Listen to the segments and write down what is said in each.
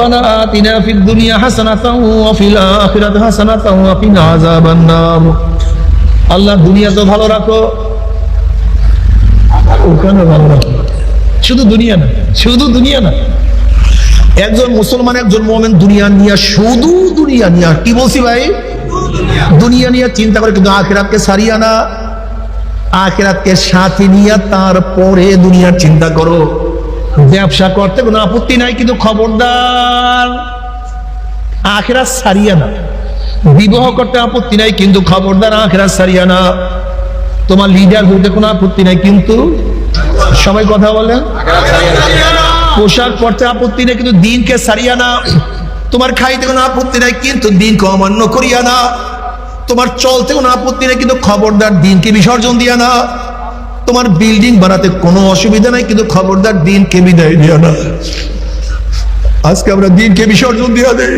ربنا آتنا في الدنيا حسنة وفي الآخرة حسنة وقنا عذاب النار আল্লাহ দুনিয়া তো ভালো রাখো ওখানে ভালো রাখো শুধু দুনিয়া না শুধু দুনিয়া না একজন মুসলমান একজন মোমেন দুনিয়া নিয়ে শুধু দুনিয়া নিয়ে কি বলছি ভাই দুনিয়া নিয়ে চিন্তা করে কিন্তু আখেরাতকে সারিয়া না আখেরাতকে সাথে নিয়ে তারপরে দুনিয়ার চিন্তা করো ব্যবসা করতে কোনো আপত্তি নাই, কিন্তু খবরদার। আখেরা সারিয়া না। বিবাহ করতে আপত্তি নাই, কিন্তু খবরদার আখেরা সারিয়া না। তোমার লিডার হইতে কোনো আপত্তি নাই, কিন্তু সবাই কথা বলেন পোশাক পরতে আপত্তি নেই, কিন্তু দিনকে সারিয়া না। তোমার খাইতে কোনো আপত্তি নাই, কিন্তু দিনকে অমান্য করিয়া না। তোমার চলতে কোনো আপত্তি নেই, কিন্তু খবরদার দিনকে বিসর্জন দিয়া না। তোমার বিল্ডিং বানাতে কোনো অসুবিধা নাই, কিন্তু খবরদার দিনকে বিদায় দিয়া না। আজকে আমরা দিনকে বিসর্জন দিয়া দেই।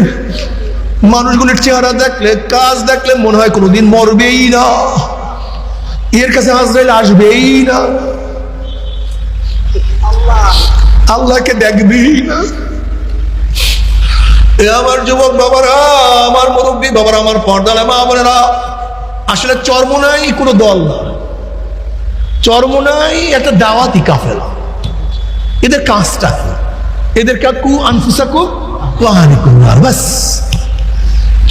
মানুষগুলোর চেহারা দেখলে, কাজ দেখলে মনে হয় কোনোদিন মরবেই না। এর কাছে আজরাইল আসবেই না। আল্লাহকে দেখবি না। এ আমার যুবক বাবারা, আমার মুরব্বী বাবারা, আমার পর্দালা মা বোনেরা, আসলে চরমনাই কোনো দল না চরমনাই একটা দাওয়াতি কাফেলা। এদের কাজটা? এদের কাকু আনফুসাকু কুমার বাস।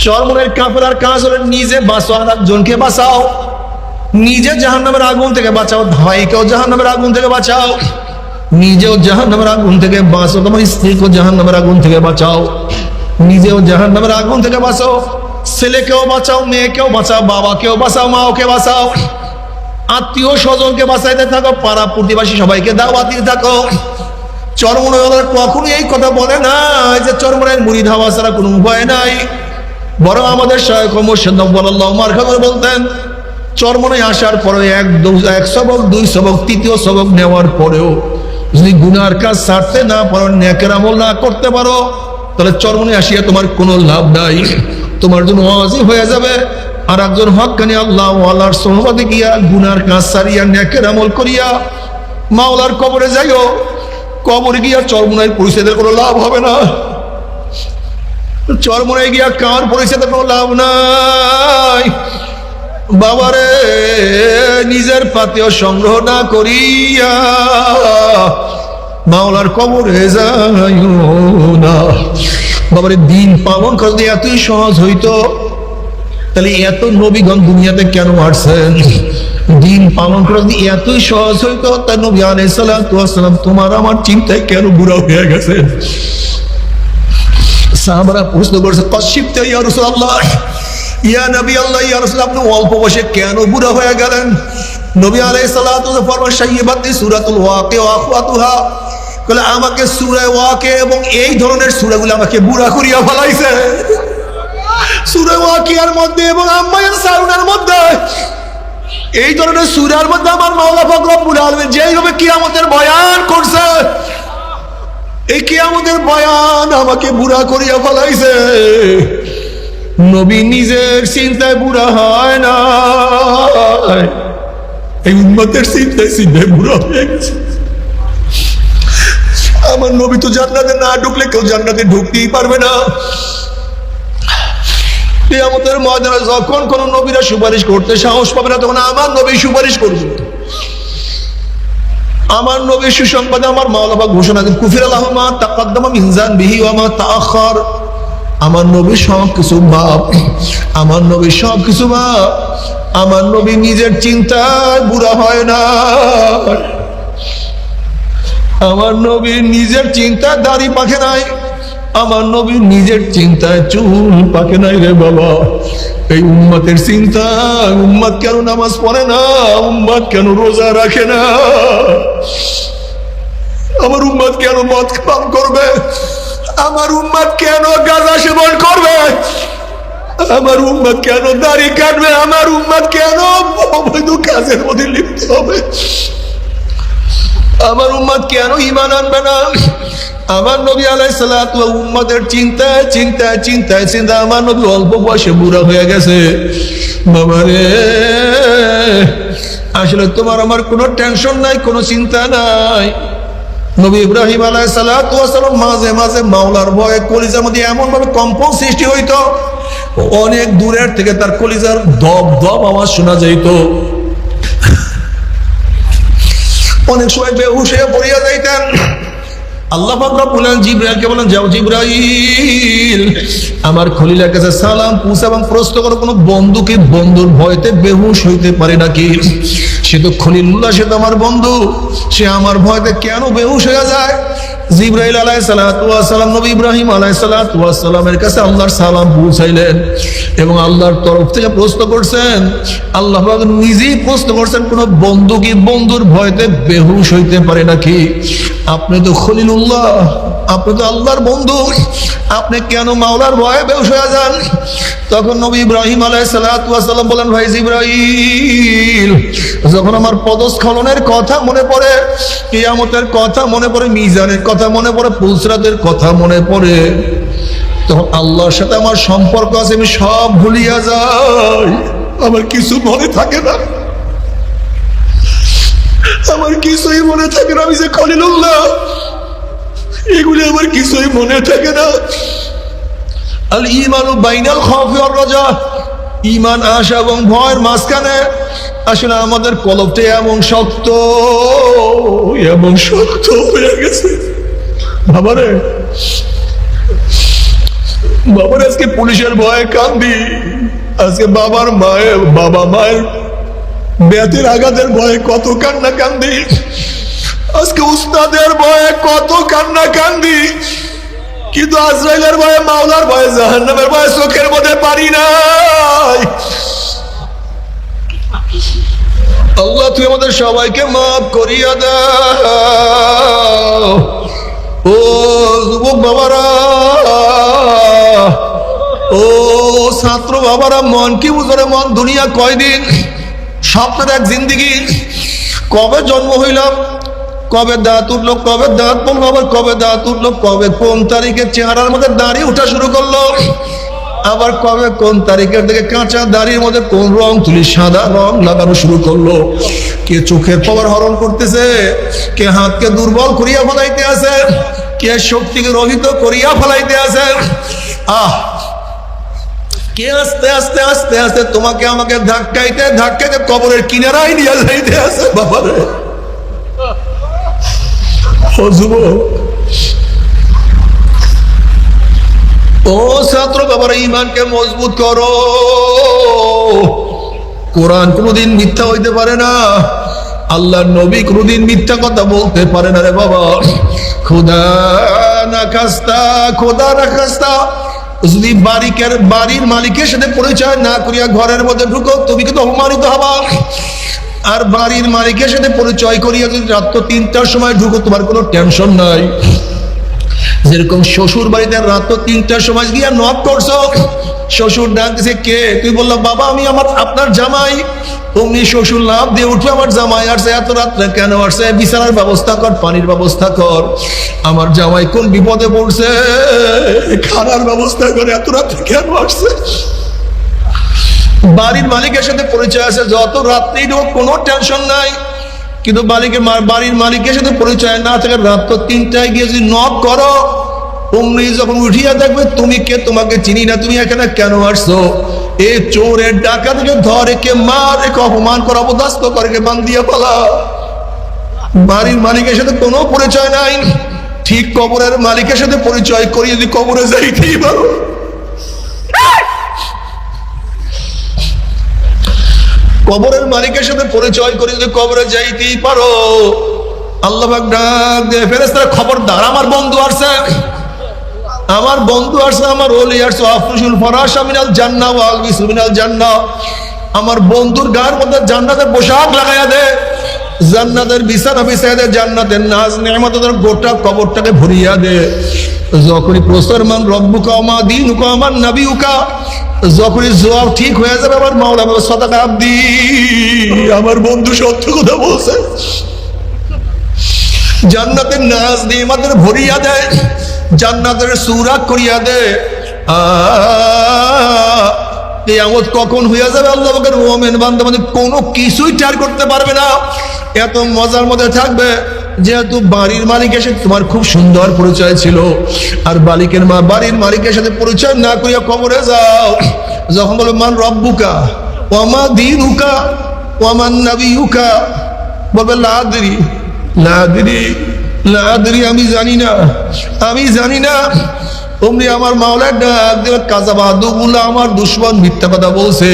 চরমনের কাফেলার কাজ হলো নিজে বাঁচো আর একজনকে বাঁচাও। নিজে জাহান্নামের আগুন থেকে বাঁচাও ভাইকেও জাহান্নামের আগুন থেকে বাঁচাও। নিজেও জাহান্নামের আগুন থেকে বাঁচো তোমার স্ত্রীকেও জাহান্নামের আগুন থেকে বাঁচাও। নিজেও জাহান্নামের আগুন থেকে বাঁচাও। ছেলেকেও বাঁচাও, মেয়েকেও বাঁচাও, বাবাকেও বাঁচাও, মাওকে বাঁচাও। আত্মীয় স্বজনকে বাঁচাইতে থাকো, পাড়া প্রতিবাসী সবাইকে দাওয়াত দিতে থাকো। চরমনার কখনো এই কথা বলে না যে চরমনের মুড়ি ধাওয়া ছাড়া কোনো উপায় নাই। বরং আমাদের মার্খাগর বলতেন চরমনে আসার পরে এক এক সবক, দুই সবক, তৃতীয় সবক নেওয়ার পরেও যদি গুনার কাজ ছাড়তে না পারো, ন্যাকের আমল না করতে পারো, তাহলে চরমনে আসিয়া তোমার কোনো লাভ নাই। তোমার জন্য অজিব হয়ে যাবে। আর একজন হকানি আল্লাহ আল্লাহর সোহবাদে গিয়া গুনার কাজ সারিয়া ন্যাকের আমল করিয়া মাওলার কবরে যাইও। কবরে গিয়া চরমনের পরিচয়ের কোনো লাভ হবে না। চরমনে গিয়া কার পরিচয়তে কোনো লাভ নাই। বাবারে, নিজের পাতেও সংগ্রহ না করিয়া মাওলার কবরে যাইও না। বাবারে, দিন পালন করতে এতই সহজ হইতো তাহলে এত নবীগণ দুনিয়াতে কেন আসছেন? দিন পালন করা যদি এতই সহজ হইতো তা নবী আলাইসালাম তোমার আমার চিন্তায় কেন বুড়া হয়ে গেছে? সাহাবারা প্রশ্ন করছে কশিপতে ইয়া রাসূলুল্লাহ? ইয়া নবী আল্লাহ ইয়া রাসূল, আপনি অল্প কেন বুড়া হয়ে গেলেন? নবী আলাইহিস সালাতু ওয়া ফরমান শাইয়্যিবাতি সূরাতুল ওয়া আখওয়াতুহা। কলে আমাকে সূরা ওয়াকি এবং এই ধরনের সূরাগুলো আমাকে বুড়া করিয়া ফলাইছে। সূরা ওয়াকিয়ার মধ্যে এবং আম্মায়ান সারুনের মধ্যে। এই ধরনের সূরার মধ্যে আমার মাওলা পাক রব্বুল আলামিন যেইভাবে কিয়ামতের বয়ান করছে, এই কিয়ামতের বয়ান আমাকে বুড়া করিয়া ফলাইছে। নবী নিজের চিন্তায় বুড়া হয় না। এই উন্মতের চিন্তায় চিন্তায় বুড়া হয়ে গেছে। আমার নবী তো জান্নাতে না ঢুকলে কেউ জান্নাতে ঢুকতেই পারবে না। কিয়ামতের ময়দানে যখন কোন নবীরা সুপারিশ করতে সাহস পাবে না, তখন আমার নবী সুপারিশ করবে। আমার নবী সুসংবাদে আমার মাওলাবা ঘোষণা দেন, কুফির মিনজান বিহি ওয়া আমার নবী সব কিছু বাপ আমার নবী সব কিছু বাপ আমার নবী নিজের চিন্তায় বুড়া হয় না। আমার নবী নিজের চিন্তায় দাড়ি পাখে নাই। আমার নবী নিজের চিন্তায় চুল পাকে নাই রে বাবা। এই উম্মতের চিন্তা উম্মত কেন নামাজ পড়ে না? উম্মত কেন রোজা রাখে না? আমার উম্মত কেন মদ পান করবে? আমার উম্মত কেন গাঁজা সেবন করবে? আমার উম্মত কেন দাড়ি কাটবে? আমার উম্মত কেন অবৈধ কাজের মধ্যে লিপ্ত হবে? আমার উম্মত কেন ইমান আনবে না? আমার নবী আলাই সালাত উম্মতের চিন্তায় চিন্তায় চিন্তায় চিন্তা আমার নবী অল্প বয়সে বুড়া হয়ে গেছে। বাবা রে, আসলে তোমার আমার কোনো টেনশন নাই, কোনো চিন্তা নাই। নবী ইব্রাহিম আলাই সালাম মাঝে মাঝে মাওলার ভয়ে কলিজার মধ্যে এমন ভাবে কম্পন সৃষ্টি হইতো, অনেক দূরের থেকে তার কলিজার দব দব আওয়াজ শোনা যাইত। অনেক সময় বেহুশ হয়ে পড়িয়া যাইতেন। আল্লাহ বলেন জিব্রাইলকে বলেন, যাও জিব্রাইল, আমার খলিলার কাছে সালাম পুষ এবং প্রশ্ন করো, কোনো বন্ধুকে বন্ধুর ভয়তে বেহুশ হইতে পারে নাকি? সে তো খলিলুল্লাহ, সে তো আমার বন্ধু, সে আমার ভয়তে কেন বেহুশ হয়ে যায়? জিব্রাইল আলাই সালাম, নবী ইব্রাহিম আলাই সালামের কাছে আল্লাহর সালাম পৌঁছাইলেন এবং আল্লাহর তরফ থেকে প্রশ্ন করছেন, আল্লাহ নিজেই প্রশ্ন করছেন, কোন বন্ধু কি বন্ধুর ভয়তে বেহুশ হইতে পারে নাকি? আপনি তো খলিলুল্লাহ। আপনি তো আল্লাহর বন্ধু। আপনি কেন মাওলার ভয়ে হয়ে যান? তখন নবী ইব্রাহিম আলাই সালাম বলেন, ভাই জিব্রাইল, যখন আমার পদস্খলনের কথা মনে পড়ে, কিয়ামতের কথা মনে পড়ে, মিজানের কথা মনে পড়ে পুলসরাতের কথা মনে পড়ে, তখন আল্লাহর সাথে আমার সম্পর্ক আছে, আমি সব ভুলিয়া যাই। আমার কিছু মনে থাকে না। আমার কিছুই মনে থাকে না, আমি যে খলিলুল্লাহ এগুলি আমার কিছুই মনে থাকে না। আল ইমানু বাইনাল খাউফি ওয়ার রাজা। ইমান আশা এবং ভয়ের মাঝখানে আসলে আমাদের কলবটা এমন শক্ত এমন শক্ত হয়ে গেছে। বাবারে, বাবার, আজকে পুলিশের ভয়ে কান্দি। আজকে বাবার মায়ের, বাবা মায়ের বেতের আঘাতের ভয়ে কত কান্না কান্দি আজকে উস্তাদের ভয়ে কত কান্না কান্দি। কিন্তু আজরাইলের ভয়ে, মাওলার ভয়ে, জাহান্নামের ভয়ে চোখের মধ্যে পারি নাই। আল্লাহ, তুই আমাদের সবাইকে মাফ করিয়া দাও। ও যুবক বাবারা, ও ছাত্র বাবারা, মন কি বুঝরে মন, দুনিয়া কয়দিন, স্বপ্নের এক জিন্দিগি, কবে জন্ম হইলাম? কবে দাঁত উঠল, কবে দাঁত পড়ল, আবার কবে দাঁত উঠল, কবে কোন তারিখে চেহারার মধ্যে দাঁড়িয়ে উঠা শুরু করল? আবার কবে কোন তারিখের দিকে কাঁচা দাড়ির মধ্যে কোন রং তুলি সাদা রং লাগানো শুরু করল? কে চোখের পাওয়ার হরণ করতেছে, কে হাতকে দুর্বল করিয়া ফেলাইতে আছে, কে শক্তিকে রহিত করিয়া ফেলাইতে আছে? আহ! কে আস্তে আস্তে আস্তে আস্তে তোমাকে আমাকে ধাক্কাইতে ধাক্কাইতে কবরের কিনারায় নিয়ে যাইতে আছে, বাবারে। ও ও ছাত্র বাবার ইমানকে মজবুত করো। কোরআন কোনোদিন মিথ্যা হইতে পারে না। আল্লাহ নবী কোনোদিন মিথ্যা কথা বলতে পারে না রে বাবা। খোদা না খাস্তা, খোদা না খাস্তা। যদি বাড়িকের বাড়ির মালিকের সাথে পরিচয় না করিয়া ঘরের মধ্যে ঢুকো, তুমি কিন্তু অপমানিত হবা। আর বাড়ির মালিকের সাথে পরিচয় করিয়া যদি রাত্র তিনটার সময় ঢুকো, তোমার কোনো টেনশন নাই। যেরকম শ্বশুর বাড়িতে রাত তিনটার সময় গিয়া নক করছ, শ্বশুর ডাকছে কে? তুই বলল, বাবা, আমি আমার, আপনার জামাই। অমনি শ্বশুর লাভ দিয়ে উঠে, আমার জামাই আসছে, এত রাত্রে কেন আসছে? বিছানার ব্যবস্থা কর, পানির ব্যবস্থা কর। আমার জামাই কোন বিপদে পড়ছে? খানার ব্যবস্থা করে, এত রাত্রে কেন আসছে? বাড়ির মালিকের সাথে পরিচয় আছে, যত রাত্রেই হোক কোনো টেনশন নাই। কিন্তু মালিকের বাড়ির মালিকের সাথে পরিচয় না থাকে রাত তো তিনটায় গিয়ে যদি নক করো, অমনি যখন উঠিয়া দেখবে, তুমি কে? তোমাকে চিনি না, তুমি এখানে কেন আসছো? এ চোরের ডাকা থেকে ধরে কে মারে, কে অপমান করা অবদাস্ত করে, কে বান্দিয়া পালা বাড়ির মালিকের সাথে কোনো পরিচয় নাই। ঠিক কবরের মালিকের সাথে পরিচয় করি যদি কবরে যাইতেই পারো। কবরের মালিকের সাথে পরিচয় করে, যদি কবরে যাইতেই পারো। আল্লাহ ডাক দিয়ে ফেরেস্তারা খবরদার, আমার বন্ধু আসছে। আমার বন্ধু আসছে, আমার ওলি আসছে আফরুসুল ফরাস আমিনাল জান্না ওয়াল বিসু মিনাল জান্না আমার বন্ধুর গার মধ্যে জান্নাতের পোশাক লাগাইয়া দে। জান্নাতের বিছানা বিছাইয়া দে জান্নাতের নাজ নেমাতের গোটা কবরটাকে ভরিয়া দে। যখনই প্রস্তর মান রব্বুকা মা দিন আমার নাবিউকা, যখনই জবাব ঠিক হয়ে যাবে আমার মাওলা বাবা সদাকা আব্দি, আমার বন্ধু সত্য কথা বলছে। জান্নাতের নাজ দিয়ে আমাদের ভরিয়া দেয় জান্নাতের সুরাক করিয়া দেয় কেয়ামত কখন হইয়া যাবে আল্লাহ মোমেন বান্ধব কোনো কিছুই টার করতে পারবে না। এত মজার মধ্যে থাকবে যেহেতু বাড়ির মালিকের সাথে তোমার খুব সুন্দর পরিচয় ছিল। আর বালিকের মা বাড়ির মালিকের সাথে পরিচয় না করিয়া কবরে যাও। যখন বলো, মান রব্বুকা ওমা দিনুকা ওমান নাবিউকা বলবে, লাদরি লাদরি লাদরি আমি জানি না, আমি জানি না। অমনি আমার মাওলার ডাক কাজা বাহাদুগুলো আমার দুশ্মন মিথ্যা কথা বলছে।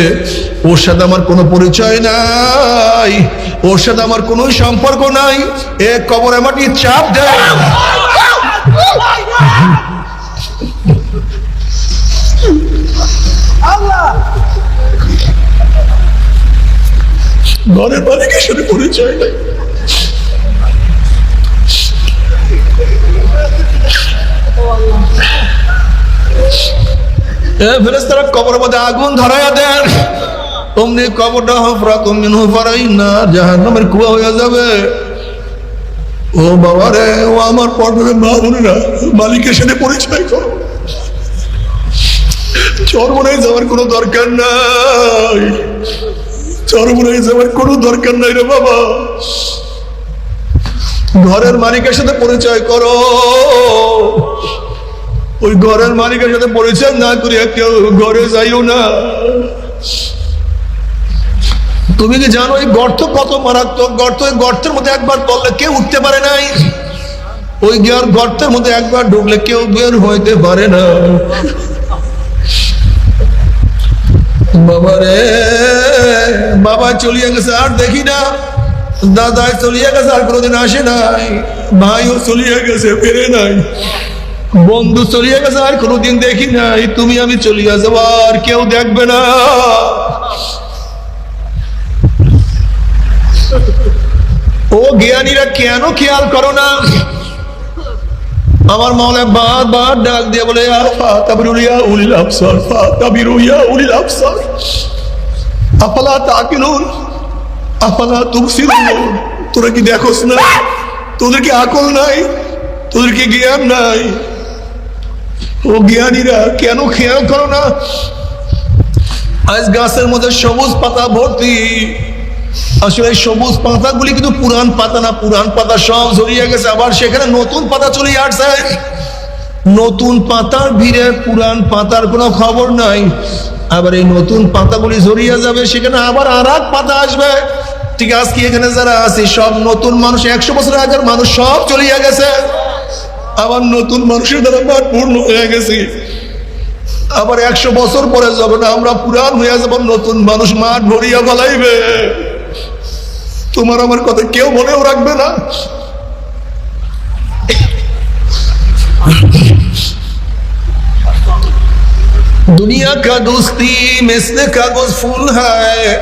ওর সাথে আমার কোনো পরিচয় নাই। ওর সাথে আমার কোনো সম্পর্ক নাই। এ কবরে মাটি চাপ দেয়। ঘরের মালিকের সাথে পরিচয় নাই। ফেরেস্তারা কবরের মধ্যে আগুন দেন। কবরটা হয়ে যাবে। ও বাবা রে ও আমার মালিকের সাথে পরিচয় যাওয়ার কোনো দরকার নাই। চরমনায় যাওয়ার কোনো দরকার নাই রে বাবা। ঘরের মালিকের সাথে পরিচয় করো। ওই ঘরের মালিকের সাথে পরিচয় না করিয়া কেউ ঘরে যাইও না। তুমি কি জানো এই গর্ত কত মারাত্মক? গর্ত ওই গর্তের মধ্যে একবার পড়লে কেউ উঠতে পারে নাই। ওই গিয়ার গর্তের মধ্যে একবার ঢুকলে কেউ বের হইতে পারে না। বাবা রে, বাবা চলিয়ে গেছে, আর দেখি না। দাদাই চলিয়ে গেছে, আর কোনোদিন আসে নাই। ভাইও চলিয়া গেছে, ফিরে নাই। বন্ধু চলিয়ে গেছে, আর কোনোদিন দেখি নাই। তুমি আমি চলিয়ে যাব আর কেউ দেখবে না। ও জ্ঞানীরা কেন খেয়াল করো না? আমার মাওলা বার বার ডাক দিয়ে বলে "ইয়া ফাতাবিরুল ইয়া উলিল আবসার ফাতাবিরু ইয়া উলিল আবসার। আফালা তাকিলুন, আফালা তুবসিরুন। তোরা কি দেখোস না? তোদের কি আকল নাই? তোদের কি জ্ঞান নাই? ও জ্ঞানীরা, কেন খেয়াল করো না? আজ গাছের মধ্যে সবুজ পাতা ভর্তি। আসলে সবুজ পাতাগুলি কিন্তু পুরান পাতা না পুরান পাতা সব ঝরিয়ে গেছে। আবার সেখানে নতুন পাতা চলে আসছে। নতুন পাতার ভিড়ে পুরান পাতার কোনো খবর নাই। আবার এই নতুন পাতাগুলি ঝরিয়ে যাবে, সেখানে আবার আর পাতা আসবে। ঠিক আজকে এখানে যারা আছে, সব নতুন মানুষ, একশো বছর আগের মানুষ সব চলিয়ে গেছে। আবার নতুন মানুষের দ্বারা মাঠ পূর্ণ হয়ে গেছে আবার একশো বছর পরে যখন আমরা পুরান হয়ে যাব নতুন মানুষ মাঠ ভরিয়া বলাইবে তোমার আমার কথা কেউ মনেও রাখবে না दुनिया का दोस्ती मिसल कागज फूल है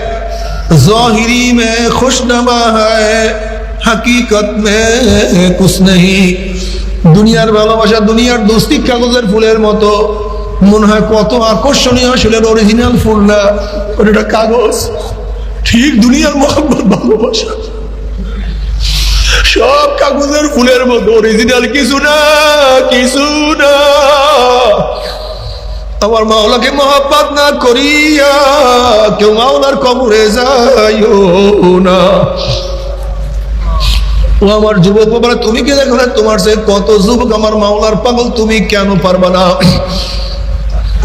जाहिरी में खुशनमा है हकीकत में कुछ नहीं দুনিয়ার ভালোবাসা, দুনিয়ার দোস্তি কাগজের ফুলের মতো। মনে হয় কত আকর্ষণীয় আসলে অরিজিনাল ফুল না ওটা কাগজ। ঠিক দুনিয়ার মোহাম্মত ভালোবাসা। সব কাগজের ফুলের মতো। অরিজিনাল কিছু না কিছু না। আমার মাওলাকে মহাব্বাত না করিয়া কেউ মাওলার কবরে যাইও না। ও আমার যুবক বাবারা, তুমি কি দেখো না? তোমার সে কত যুবক, আমার মাওলার পাগল, তুমি কেন পারবা না?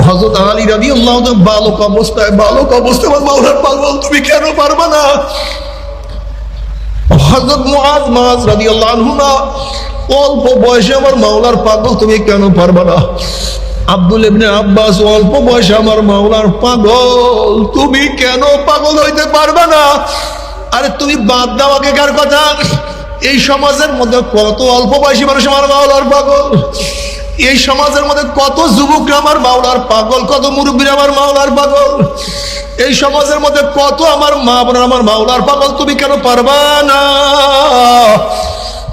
হজরত আলী রাবি আল্লাহ বালক অবস্থায় বালক অবস্থায়, আমার মাওলার পাগল, তুমি কেন পারবা না? হজরত মুআজ মাজ রাদি আল্লাহ অল্প বয়সে আমার মাওলার পাগল, তুমি কেন পারবা না? আব্দুল ইবনে আব্বাস, অল্প বয়সে আমার মাওলার পাগল, তুমি কেন পাগল হইতে পারবে না? আরে তুমি বাদ দাও আগেকার কথা। এই সমাজের মধ্যে কত অল্প বয়সী মানুষ আমার মাওলার পাগল? এই সমাজের মধ্যে কত যুবকরা আমার মাওলার পাগল? কত মুরব্বীরা আমার মাওলার পাগল? এই সমাজের মধ্যে কত আমার মা বোনের আমার মাওলার পাগল? তুমি কেন পারবা না?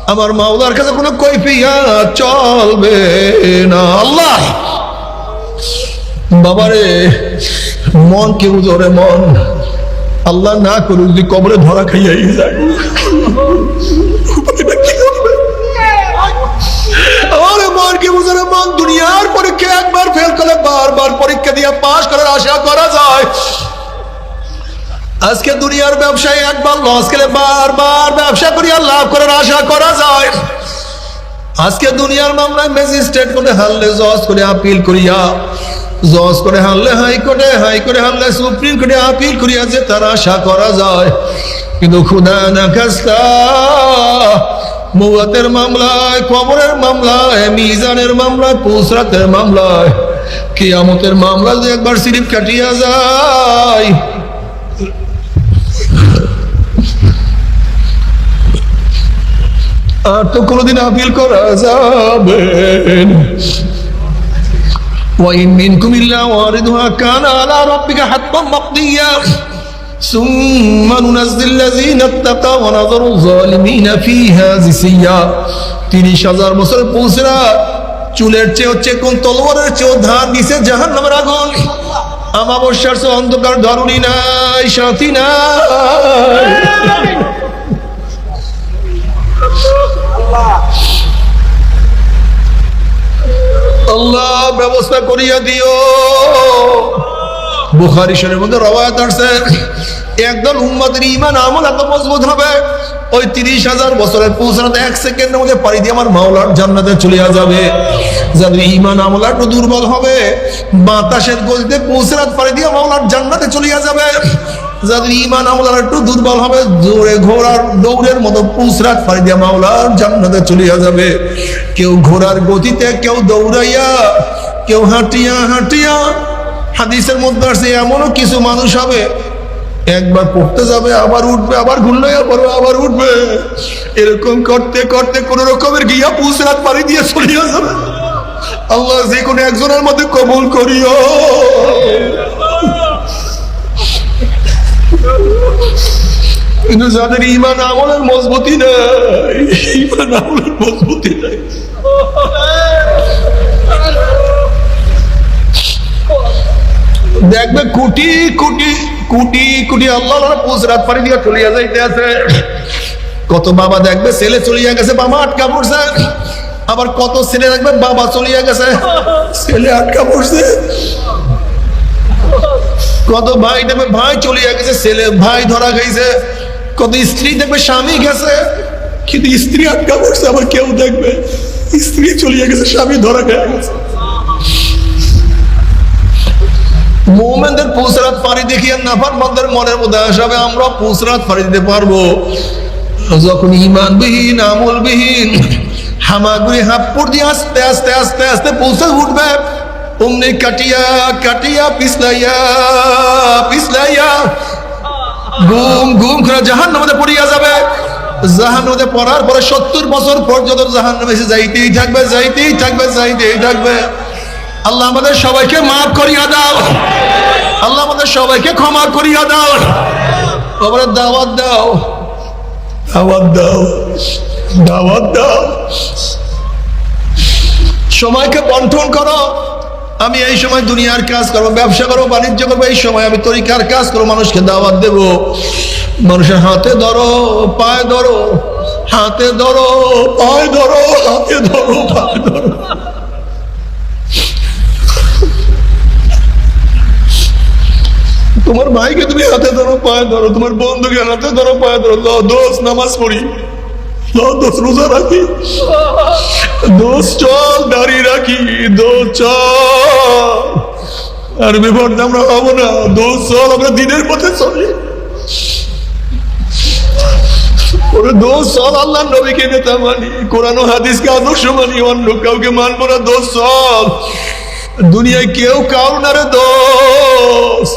আমার মাওলার কাছে কোনো কৈফিয়া চলবে না। আল্লাহ! বাবারে, মন কেউ ধরে মন? আল্লাহ না করুক যদি কবরে ধরা খাইয়াই যায়। দুনিয়ার একবার ফেল বারবার পরীক্ষা দিয়ে পাশ করার আশা করা যায়। আজকে দুনিয়ার ব্যবসায় একবার ব্যবসা করিয়া লাভ করার আশা করা যায়। আজকে দুনিয়ার মামলায় ম্যাজিস্ট্রেট করে হারলে জজ করে আপিল করিয়া জজ করে হারলে হাইকোর্টে হাইকোর্টে হারলে সুপ্রিম কোর্টে আপিল করিয়া যে তার আশা করা যায় কিন্তু খুদা না খাস্তা, মৌয়াতের মামলায়, কবরের মামলায়, মিজানের মামলায়, পুসরাতের মামলায়, কিয়ামতের মামলা যে একবার সিরিপ কাটিয়া যায় আর তো কোনোদিন আপিল করা যাবে। وإن منكم إلا واردها كان على ربك حتما مقضيا ثم ننزل الذين اتقوا ونذر الظالمين فيها جثيا তিরিশ হাজার বছর পৌঁছরা চুলের চেয়ে হচ্ছে কোন তলোয়ারের চেয়েও ধান দিছে জাহান নামের আগুন আমাবস্যার চেয়ে অন্ধকার ধরুনি নাই সাথী নাই আল্লাহ, ব্যবস্থা করিয়া দিও। বুখারি শরীর মধ্যে রবায়াত আসছে। একদল উম্মাদের ইমান আমল এত মজবুত হবে, ওই তিরিশ হাজার বছরের পৌঁছানোতে এক সেকেন্ডের মধ্যে পাড়ি দিয়ে আমার মাওলার জান্নাতে চলিয়া যাবে। যাদের ইমান আমল একটু দুর্বল হবে, বাতাসের গতিতে পৌঁছানোর পাড়ি দিয়ে মাওলার জান্নাতে চলিয়া যাবে। যাদের ইমান আমলার একটু দুর্বল হবে, জোরে ঘোড়ার দৌড়ের মতো পুসরাত পাড়ি দিয়া মাওলার জান্নাতে চলিয়া যাবে। কেউ ঘোড়ার গতিতে, কেউ দৌড়াইয়া, কেউ হাঁটিয়া হাঁটিয়া। হাদিসের মধ্যে আসছে এমনও কিছু মানুষ হবে, একবার পড়তে যাবে, আবার উঠবে, আবার ঘুরলে আবার আবার উঠবে। এরকম করতে করতে কোন রকমের গিয়া পুসরাত পাড়ি দিয়ে চলিয়া যাবে। আল্লাহ যে কোনো একজনের মধ্যে কবুল করিও। কিন্তু যাদের ইমান আমলের মজবুতি নাই ইমান আমলের মজবুতি নাই। দেখবে কোটি কোটি কোটি কোটি আল্লাহ পুজরাত পাড়ি দিয়ে চলিয়া যাইতে আছে। কত বাবা দেখবে ছেলে চলিয়া গেছে, বাবা আটকা পড়ছে। আবার কত ছেলে দেখবে বাবা চলিয়া গেছে, ছেলে আটকা পড়ছে। কত ভাই দেখবে, ভাই চলিয়া গেছে, ছেলে, ভাই ধরা খাইছে। কত স্ত্রী দেখবে, স্বামী গেছে, কিন্তু স্ত্রী আটকা পড়ছে, আবার কেউ দেখবে, স্ত্রী চলিয়া গেছে, স্বামী ধরা খেয়ে গেছে। মোমেনদের পুসরাত পাড়ি দেখিয়ে নাফার মন্দের মনের মধ্যে আসাবে আমরা পুসরাত পাড়ি দিতে পারব। যখন ইমানবিহীন আমলবিহীন, হামাগুড়ি হাপ্পুর দিয়ে আস্তে আস্তে আস্তে আস্তে পৌঁছে উঠবে, অমনি কাটিয়া কাটিয়া, পিছলাইয়া পিছলাইয়া ঘুম ঘুম করে জাহান নামে পড়িয়া যাবে। জাহান নামে পড়ার পরে সত্তর বছর পর্যন্ত জাহান নামে যাইতেই থাকবে যাইতেই থাকবে যাইতেই থাকবে। আল্লাহ আমাদের সবাইকে মাফ করিয়া দাও। আল্লাহ আমাদের সবাইকে ক্ষমা করিয়া দাও। আবার দাওয়াত দাও। দাওয়াত দাও। দাওয়াত দাও। সময়কে বন্টন করো। আমি এই সময় দুনিয়ার কাজ করব, ব্যবসা করব, বাণিজ্য করব, এই সময় আমি তরিকার কাজ করব, মানুষকে দাওয়াত দেব। মানুষের হাতে ধরো, পায়ে ধরো, হাতে ধরো, পায়ে ধরো, হাতে ধরো, পায়ে ধরো। তোমার ভাইকে তুমি হাতে ধরো, পায়ে ধরো, তোমার বন্ধুকে হাতে ধরো, পায়ে ধরো। দোষ, নামাজ পড়ি। দোষ রোজা রাখি। দোষ চল দাড়ি রাখি, দোষ চল। আর আমরা হব না, দোষ চল, আমরা দিনের পথে চলি। ওরে চল হাদিসকে আদর্শ কাউকে দোষ চল। দুনিয়ায় কেউ কাউ না রে দোষ।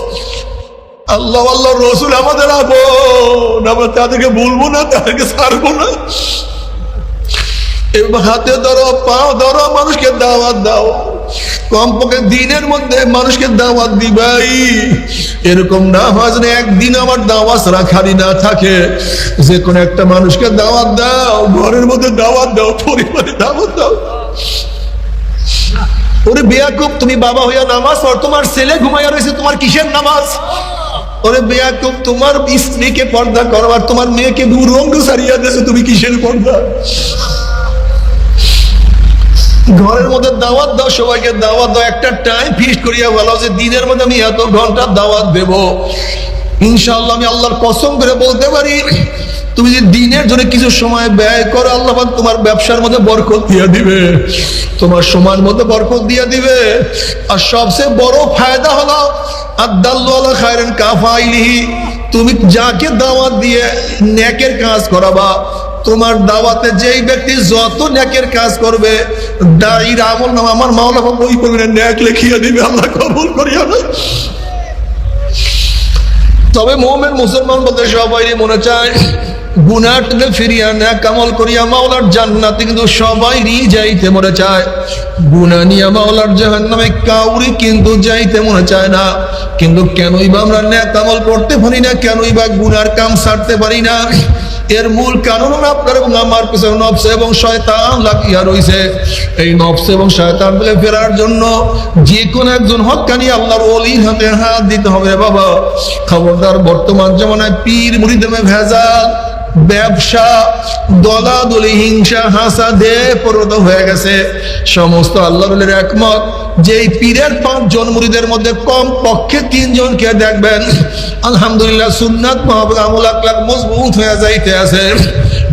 আল্লাহ আল্লাহ রসুল আমাদের আপন। আমরা তাদেরকে বলব না, তাদেরকে ছাড়বো না। হাতে ধরো, পাও ধরো, মানুষকে দাওয়াত দাও। কমপক্ষে দিনের মধ্যে মানুষকে দাওয়াত দিবাই। এরকম না হয় যেন একদিন আমার দাওয়াত রাখারি না থাকে। যে কোনো একটা মানুষকে দাওয়াত দাও, ঘরের মধ্যে দাওয়াত দাও, পরিবারে দাওয়াত দাও। ওরে বেয়াকুব, তুমি বাবা হইয়া নামাজ পড়, তোমার ছেলে ঘুমাইয়া রয়েছে, তোমার কিসের নামাজ? ওরে বেয়াকুব তোমার স্ত্রীকে পর্দা করো আর তোমার মেয়েকে দূর রঙ্গ সারিয়া দিয়েছে তুমি কিসের পর্দা? ঘরের মধ্যে দাওয়াত দাও, সবাইকে দাওয়াত দাও, একটা টাইম ফিক্সড করিয়া বলো যে দিনের মধ্যে আমি এত ঘণ্টা দাওয়াত দেব। ইনশাআল্লাহ আমি আল্লাহর কসম করে বলতে পারি, তুমি যে দিনের জন্য কিছু সময় ব্যয় করো, আল্লাহ তোমার ব্যবসার মধ্যে বরকত দিয়ে দিবে, তোমার সময়ের মধ্যে বরকত দিয়ে দিবে। আর সবচেয়ে বড় ফায়দা হলো আদাল্লু আলা খায়রান কাফাইলিহি, তুমি যাকে দাওয়াত দিয়ে নেকের কাজ করাবা, তোমার দাওয়াতে যেই ব্যক্তি যত নেকের কাজ করবে দাঁড়িয়ে আমল নাম, আমার মাওলা বই করবে ন্যাক লিখিয়ে দিবে, আল্লাহ কবুল করিয়া না। তবে মোহামেদ মুসলমান বলতে সবাই মনে চায় থেকে ফিরিয়া না কামল করিয়া মাওলার জান্নাতে কিন্তু সবাইরই যাইতে মনে চায়। গুনা নিয়া মাওলার জাহান নামে কাউরি কিন্তু যাইতে মনে চায় না। কিন্তু কেনই বা আমরা ন্যাক কামল করতে পারি না, কেনই বা গুনার কাম ছাড়তে পারি না। এর মূল কারণ আপনার এবং আমার পিছনে নফস এবং শয়তান লাগিয়া রইছে। এই নফস এবং শয়তান থেকে ফেরার জন্য যে কোন একজন হক্কানি আল্লাহর অলির হাতে হাত দিতে হবে বাবা। খবরদার বর্তমান জমানায় পীর মুড়িদমে ভেজাল। ব্যবসা, দলাদলি, হিংসা হাসা দে পরিণত হয়ে গেছে। সমস্ত আল্লাহর একমত যে পীরের পাঁচজন মুড়িদের মধ্যে কম পক্ষে তিনজনকে দেখবেন। আলহামদুলিল্লাহ সুন্নাত মহাবুল আমল মজবুত হয়ে যাইতে আছে।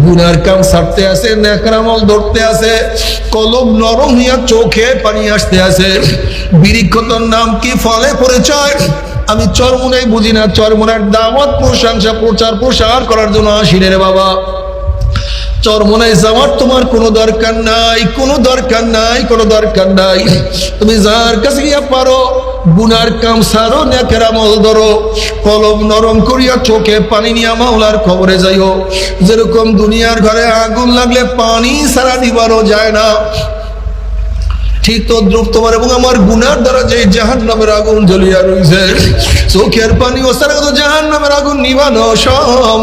গুনার কাম ছাড়তে আছে, নেকার আমল ধরতে আছে। কলম নরম হইয়া চোখে পানি আসতে আছে। বিরিক্ষতর নাম কি ফলে পরিচয় আমি চরমুনাই বুঝি না, চরমুনার দাওয়াত প্রশংসা, প্রচার প্রসার করার জন্য আসি রে বাবা। চরমনায় যাওয়ার তোমার কোনো দরকার নাই, কোনো দরকার নাই, কোনো দরকার নাই। তুমি যার কাছে গিয়া পারো, গুনার কাম সারো, নেকের আমল ধরো, কলম নরম করিয়া চোখে পানি নিয়ে মাওলার খবরে যাইও। যেরকম দুনিয়ার ঘরে আগুন লাগলে পানি সারা দিবারও যায় না ঠিক তদ্রুপ তোমার এবং আমার গুনার দ্বারা যে জাহান নামের আগুন জ্বলিয়া রয়েছে চোখের পানি ও সারা তো জাহান নামের আগুন নিবানো সম্ভব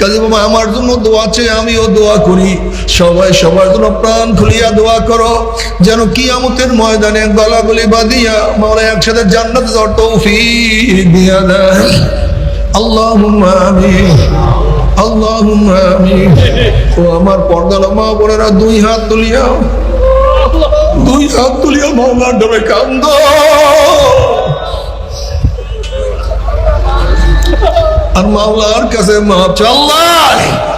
কাজে বাবা, আমার জন্য দোয়া চেয়ে আমিও দোয়া করি। সবাই সবার জন্য প্রাণ খুলিয়া দোয়া করো। যেন কিয়ামতের ময়দানে গলাগুলি বাঁধিয়া মাওলা একসাথে জান্নাত দিয়া দেয়। আল্লাহুম্মা আমিন। ও আমার পর্দা মা বোনেরা, দুই হাত তুলিয়া, দুই হাত তুলিয়া মাওলার ডোবে কান্দ আর মাওলার কাছে মাপ চাও। আল্লাহ